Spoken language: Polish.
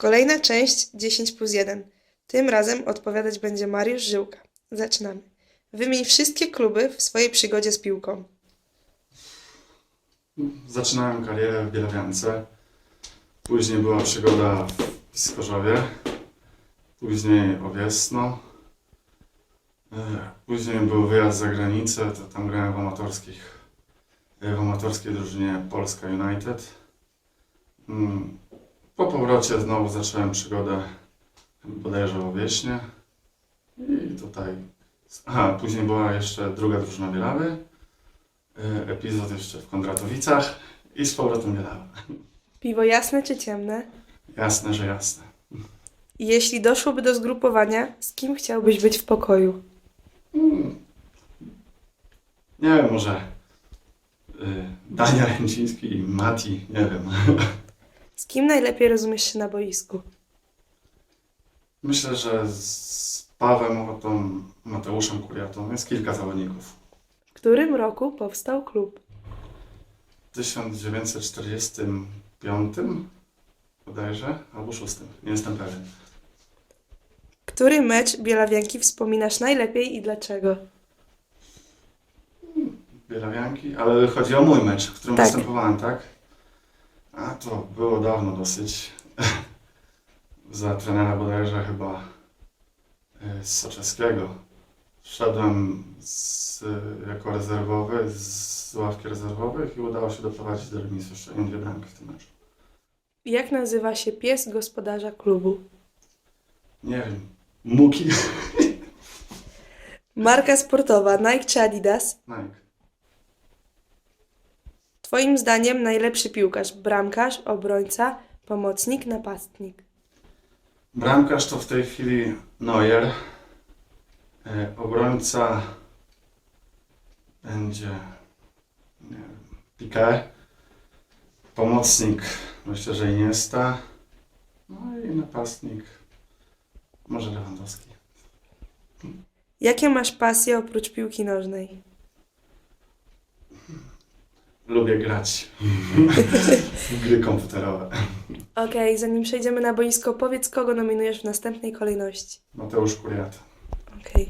Kolejna część 10 plus 1. Tym razem odpowiadać będzie Mariusz Żyłka. Zaczynamy. Wymień wszystkie kluby w swojej przygodzie z piłką. Zaczynałem karierę w Bielawiance. Później była przygoda w Piskorzowie. Później Owiesno. E, Później był wyjazd za granicę, to tam grałem w amatorskich, e, w amatorskiej drużynie Polska United. Po powrocie znowu zacząłem przygodę bodajże w Owieśnie. I tutaj... Aha, później była jeszcze druga drużyna Bielawy. E, epizod jeszcze w Kondratowicach i z powrotem Bielawa. Piwo jasne czy ciemne? Jasne, że jasne. Jeśli doszłoby do zgrupowania, z kim chciałbyś być w pokoju? Mm. Nie wiem, może y, Dania Ręciński i Mati, nie wiem. Z kim najlepiej rozumiesz się na boisku? Myślę, że z Pawem Ochotą, Mateuszem Kuriatą jest kilka zawodników. W którym roku powstał klub? W 1945 bodajże, albo 6, nie jestem pewien. Który mecz Bielawianki wspominasz najlepiej i dlaczego? Bielawianki, ale chodzi o mój mecz, w którym Tak. występowałem, tak? A to było dawno dosyć. Za trenera bodajże chyba z Soczewskiego. Wszedłem z, jako rezerwowy z ławki rezerwowych i udało się doprowadzić do remisu. Strzeliłem dwie bramki w tym meczu. Jak nazywa się pies gospodarza klubu? Nie wiem, Muki? Marka sportowa Nike czy Adidas? Nike. Twoim zdaniem najlepszy piłkarz? Bramkarz, obrońca, pomocnik, napastnik. Bramkarz to w tej chwili Neuer. E, Obrońca będzie nie wiem, Piqué. Pomocnik myślę, że Iniesta. No i napastnik może Lewandowski. Jakie masz pasje oprócz piłki nożnej? Lubię grać w gry komputerowe. Okej, zanim przejdziemy na boisko, powiedz kogo nominujesz w następnej kolejności. Mateusz Kuriata. Okej.